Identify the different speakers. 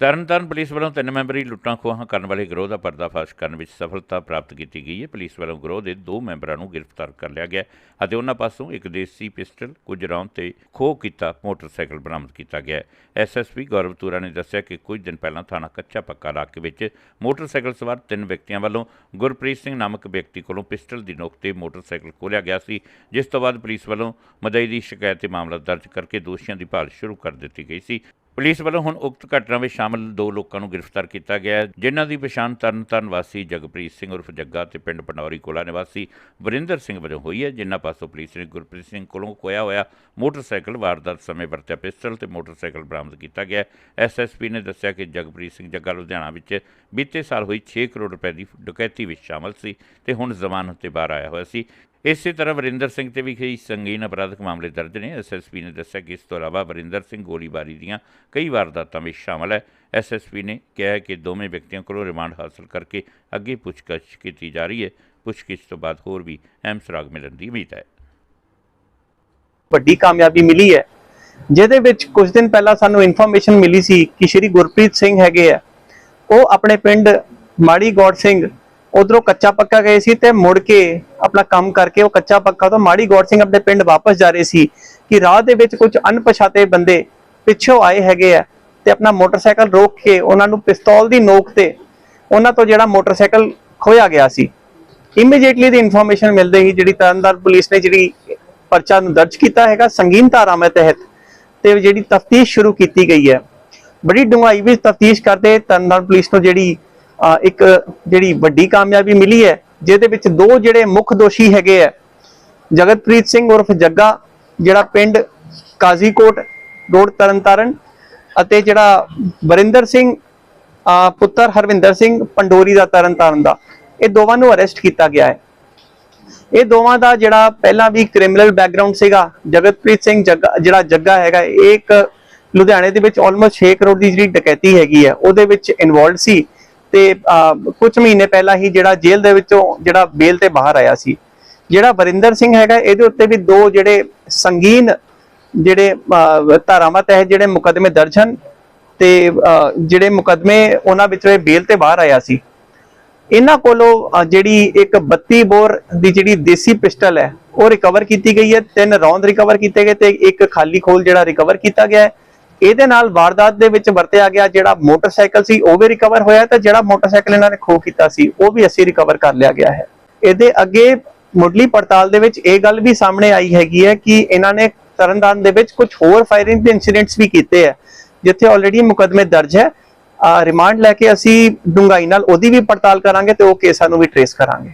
Speaker 1: Tarn Taran police ਵੱਲੋਂ ਤਿੰਨ memory ਲੁੱਟਾਂ ਖੋਹਾਂ ਕਰਨ ਵਾਲੇ ਗਰੋਹ ਦਾ ਪਰਦਾਫਾਸ਼ ਕਰਨ ਵਿੱਚ ਸਫਲਤਾ ਪ੍ਰਾਪਤ ਕੀਤੀ ਗਈ ਹੈ। ਪੁਲਿਸ ਵੱਲੋਂ ਗਰੋਹ ਦੇ ਦੋ ਮੈਂਬਰਾਂ ਨੂੰ ਗ੍ਰਿਫਤਾਰ ਕਰ ਲਿਆ ਗਿਆ ਅਤੇ ਉਹਨਾਂ ਪਾਸੋਂ ਇੱਕ ਦੇਸੀ ਪਿਸਟਲ, ਕੁਝ ਰੌਂਦ ਤੇ ਖੋਹ ਕੀਤਾ, ਮੋਟਰਸਾਈਕਲ ਬਰਾਮਦ ਕੀਤਾ ਗਿਆ ਹੈ। ਐਸਐਸਪੀ ਗੌਰਵ ਤੂਰਾ ਨੇ ਦੱਸਿਆ ਕਿ ਕੁਝ ਦਿਨ ਪਹਿਲਾਂ ਥਾਣਾ ਕੱਚਾ ਪੱਕਾ ਇਲਾਕੇ ਵਿੱਚ ਮੋਟਰਸਾਈਕਲ ਸਵਾਰ ਤਿੰਨ ਵਿਅਕਤੀਆਂ ਵੱਲੋਂ ਗੁਰਪ੍ਰੀਤ ਸਿੰਘ ਨਾਮਕ ਵਿਅਕਤੀ ਕੋਲੋਂ ਪਿਸਟਲ ਦੀ ਨੋਕ ਤੇ ਮੋਟਰਸਾਈਕਲ ਖੋਲ੍ਹਿਆ ਗਿਆ ਸੀ, ਜਿਸ ਤੋਂ ਬਾਅਦ ਪੁਲਿਸ ਵੱਲੋਂ ਮਦਈ ਦੀ ਸ਼ਿਕਾਇਤ ਤੇ ਮਾਮਲਾ ਦਰਜ ਕਰਕੇ ਦੋਸ਼ੀਆਂ ਦੀ ਭਾਲ ਸ਼ੁਰੂ ਕਰ ਦਿੱਤੀ ਗਈ ਸੀ। ਪੁਲਿਸ ਵੱਲੋਂ ਹੁਣ ਉਕਤ ਘਟਨਾ ਵਿੱਚ ਸ਼ਾਮਲ ਦੋ ਲੋਕਾਂ ਨੂੰ ਗ੍ਰਿਫਤਾਰ ਕੀਤਾ ਗਿਆ ਹੈ, ਜਿਨ੍ਹਾਂ ਦੀ ਪਛਾਣ ਤਰਨਤਾਰਨ ਵਾਸੀ ਜਗਪ੍ਰੀਤ ਸਿੰਘ ਉਰਫ ਜੱਗਾ ਤੇ ਪਿੰਡ ਪੰਡੌਰੀ ਕੋਲਾ ਨਿਵਾਸੀ ਵਰਿੰਦਰ ਸਿੰਘ ਵਜੋਂ ਹੋਈ ਹੈ, ਜਿਨ੍ਹਾਂ ਪਾਸੋਂ ਪੁਲਿਸ ਨੇ ਗੁਰਪ੍ਰੀਤ ਸਿੰਘ ਕੋਲੋਂ ਖੋਇਆ ਹੋਇਆ ਮੋਟਰਸਾਈਕਲ ਵਾਰਦਾਤ ਸਮੇਂ ਵਰਤਿਆ ਪਿਸਟਲ ਤੇ ਮੋਟਰਸਾਈਕਲ ਬਰਾਮਦ ਕੀਤਾ ਗਿਆ ਐਸਐਸਪੀ ਨੇ ਦੱਸਿਆ ਕਿ ਜਗਪ੍ਰੀਤ ਸਿੰਘ ਜੱਗਾ ਲੁਧਿਆਣਾ ਵਿੱਚ ਬੀਤੇ ਸਾਲ ਹੋਈ 6 ਕਰੋੜ ਰੁਪਏ ਦੀ ਡਕੈਤੀ ਵਿੱਚ ਸ਼ਾਮਲ ਸੀ ਤੇ ਹੁਣ ਜ਼ਮਾਨਤ ਤੇ ਬਾਹਰ ਆਇਆ ਹੋਇਆ ਸੀ। ਇਸੇ ਤਰ੍ਹਾਂ ਵਰਿੰਦਰ ਸਿੰਘ ਤੇ ਵੀ ਕਈ ਸੰਗੀਨ ਅਪਰਾਧਿਕ ਮਾਮਲੇ ਦਰਜ ਨੇ। ਐਸਐਸਪੀ ਨੇ ਦੱਸਿਆ ਕਿ ਇਸ ਤੋਂ ਇਲਾਵਾ ਵਰਿੰਦਰ ਸਿੰਘ ਗੋਲੀਬਾਰੀ ਦੀਆਂ ਕਈ ਵਾਰਦਾਤਾਂ ਵਿੱਚ ਸ਼ਾਮਲ ਹੈ। ਐਸਐਸਪੀ ਨੇ ਕਿਹਾ ਕਿ ਦੋਵੇਂ ਵਿਅਕਤੀਆਂ ਕੋਲੋਂ ਰਿਮਾਂਡ ਹਾਸਲ ਕਰਕੇ ਅੱਗੇ ਪੁੱਛਗਿੱਛ ਕੀਤੀ ਜਾ ਰਹੀ ਹੈ। ਪੁੱਛਗਿੱਛ ਤੋਂ ਬਾਅਦ ਹੋਰ ਵੀ ਅਹਿਮ ਸੁਰਾਗ ਮਿਲਣ ਦੀ ਉਮੀਦ ਹੈ।
Speaker 2: ਵੱਡੀ ਕਾਮਯਾਬੀ ਮਿਲੀ ਹੈ। ਜਿਹਦੇ ਵਿੱਚ ਕੁਝ ਦਿਨ ਪਹਿਲਾਂ ਸਾਨੂੰ ਇਨਫੋਰਮੇਸ਼ਨ ਮਿਲੀ ਸੀ ਕਿ ਸ਼੍ਰੀ ਗੁਰਪ੍ਰੀਤ ਸਿੰਘ ਹੈਗੇ ਆ। ਉਹ ਆਪਣੇ ਪਿੰਡ ਮਾੜੀ ਗੌੜ ਸਿੰਘ ਉਧਰੋਂ ਕੱਚਾ ਪੱਕਾ ਗਏ ਸੀ ਤੇ ਮੁੜ ਕੇ ਆਪਣਾ ਕੰਮ ਕਰਕੇ ਉਹ ਕੱਚਾ ਪੱਕਾ ਤੋਂ ਮਾੜੀ ਗੌੜ ਸਿੰਘ ਆਪਣੇ ਪਿੰਡ ਵਾਪਸ ਜਾ ਰਹੇ ਸੀ ਕਿ ਰਾਹ ਦੇ ਵਿੱਚ ਕੁਝ ਅਣਪਛਾਤੇ ਬੰਦੇ ਪਿੱਛੋਂ ਆਏ ਹੈਗੇ ਆ ਤੇ ਆਪਣਾ ਮੋਟਰਸਾਈਕਲ ਰੋਕ ਕੇ ਉਹਨਾਂ ਨੂੰ ਪਿਸਤੌਲ ਦੀ ਨੋਕ ਤੇ ਉਹਨਾਂ ਤੋਂ ਜਿਹੜਾ ਮੋਟਰਸਾਈਕਲ ਖੋਇਆ ਗਿਆ ਸੀ। ਇਮੀਡੀਏਟਲੀ ਦੀ ਇਨਫੋਰਮੇਸ਼ਨ ਮਿਲਦੇ ਹੀ ਜਿਹੜੀ ਤਰਨਤਾਰਨ ਪੁਲਿਸ ਨੇ ਜਿਹੜੀ ਪਰਚਾ ਨੂੰ ਦਰਜ ਕੀਤਾ ਹੈਗਾ, ਸੰਗੀਨ ਧਾਰਾਵਾਂ ਤਹਿਤ ਤੇ ਜਿਹੜੀ ਤਫਤੀਸ਼ ਸ਼ੁਰੂ ਕੀਤੀ ਗਈ ਹੈ। ਬੜੀ ਡੂੰਘਾਈ ਵਿੱਚ ਤਫਤੀਸ਼ ਕਰਦੇ ਤਰਨਤਾਰਨ ਪੁਲਿਸ ਨੂੰ ਜਿਹੜੀ ਇੱਕ ਜਿਹੜੀ ਵੱਡੀ ਕਾਮਯਾਬੀ ਮਿਲੀ ਹੈ, ਜਿਹਦੇ ਵਿੱਚ ਦੋ ਜਿਹੜੇ ਮੁੱਖ ਦੋਸ਼ੀ ਹੈਗੇ ਆ, ਜਗਤਪ੍ਰੀਤ ਸਿੰਘ ਉਰਫ ਜੱਗਾ, ਜਿਹੜਾ ਪਿੰਡ ਕਾਜ਼ੀਕੋਟ ਰੋਡ ਤਰਨਤਾਰਨ ਅਤੇ ਜਿਹੜਾ ਵਰਿੰਦਰ ਸਿੰਘ ਪੁੱਤਰ ਹਰਵਿੰਦਰ ਸਿੰਘ ਪੰਡੋਰੀ ਦਾ ਤਰਨਤਾਰਨ ਦਾ, ਇਹ ਦੋਵਾਂ ਨੂੰ ਅਰੈਸਟ ਕੀਤਾ ਗਿਆ ਹੈ। ਇਹ ਦੋਵਾਂ ਦਾ ਜਿਹੜਾ ਪਹਿਲਾਂ ਵੀ ਕ੍ਰਿਮੀਨਲ ਬੈਕਗ੍ਰਾਉਂਡ ਸੀਗਾ, ਜਗਤਪ੍ਰੀਤ ਸਿੰਘ ਜੱਗਾ, ਜਿਹੜਾ ਜੱਗਾ ਹੈਗਾ, ਇਹ ਇੱਕ ਲੁਧਿਆਣੇ ਦੇ ਵਿੱਚ ਆਲਮੋਸਟ 6 ਕਰੋੜ ਦੀ ਜਿਹੜੀ ਡਕੈਤੀ ਹੈਗੀ ਹੈ, ਉਹਦੇ ਵਿੱਚ ਇਨਵੋਲਡ ਸੀ ਤੇ ਕੁਝ ਮਹੀਨੇ ਪਹਿਲਾਂ ਹੀ ਜਿਹੜਾ ਜੇਲ੍ਹ ਦੇ ਵਿੱਚੋਂ ਜਿਹੜਾ ਬੇਲ ਤੇ ਬਾਹਰ ਆਇਆ ਸੀ। ਜਿਹੜਾ ਵਰਿੰਦਰ ਸਿੰਘ ਹੈਗਾ, ਇਹਦੇ ਉੱਤੇ ਵੀ ਦੋ ਜਿਹੜੇ ਸੰਗੀਨ ਜਿਹੜੇ ਧਾਰਾਵਾਂ ਤਹਿਤ ਜਿਹੜੇ ਮੁਕੱਦਮੇ ਦਰਜ ਹਨ ਤੇ ਜਿਹੜੇ ਮੁਕੱਦਮੇ ਉਹਨਾਂ ਵਿੱਚੋਂ ਬੇਲ ਤੇ ਬਾਹਰ ਆਇਆ ਸੀ। ਇਹਨਾਂ ਕੋਲੋਂ ਜਿਹੜੀ ਇੱਕ 32 ਬੋਰ ਦੀ ਜਿਹੜੀ ਦੇਸੀ ਪਿਸਟਲ ਹੈ, ਉਹ ਰਿਕਵਰ ਕੀਤੀ ਗਈ ਹੈ। ਤਿੰਨ ਰੌਂਦ ਰਿਕਵਰ ਕੀਤੇ ਗਏ ਤੇ ਇੱਕ ਖਾਲੀ ਖੋਲ ਜਿਹੜਾ ਰਿਕਵਰ ਕੀਤਾ ਗਿਆ ਹੈ। ਇਹਦੇ ਨਾਲ ਵਾਰਦਾਤ ਦੇ ਵਿੱਚ ਵਰਤਿਆ ਗਿਆ ਜਿਹੜਾ ਮੋਟਰਸਾਈਕਲ ਸੀ, ਉਹ ਵੀ ਰਿਕਵਰ ਹੋਇਆ ਤੇ ਜਿਹੜਾ ਮੋਟਰਸਾਈਕਲ ਇਹਨਾਂ ਨੇ ਖੋਹ ਕੀਤਾ ਸੀ, ਉਹ ਵੀ ਅਸੀਂ ਰਿਕਵਰ ਕਰ ਲਿਆ ਗਿਆ ਹੈ। ਇਹਦੇ ਅੱਗੇ ਮੁੱਢਲੀ ਪੜਤਾਲ ਦੇ ਵਿੱਚ ਇਹ ਗੱਲ ਵੀ ਸਾਹਮਣੇ ਆਈ ਹੈਗੀ ਹੈ ਕਿ ਇਹਨਾਂ ਨੇ ਤਰਨਤਾਰਨ ਦੇ ਵਿੱਚ ਕੁਝ ਹੋਰ ਫਾਇਰਿੰਗ ਦੇ ਇਨਸੀਡੈਂਟਸ ਵੀ ਕੀਤੇ ਹੈ ਜਿੱਥੇ ਆਲਰੇਡੀ ਮੁਕਦਮੇ ਦਰਜ ਹੈ। ਰਿਮਾਂਡ ਲੈ ਕੇ ਅਸੀਂ ਡੂੰਘਾਈ ਨਾਲ ਉਹਦੀ ਵੀ ਪੜਤਾਲ ਕਰਾਂਗੇ ਤੇ ਉਹ ਕੇਸਾਂ ਨੂੰ ਵੀ ਟਰੇਸ ਕਰਾਂਗੇ।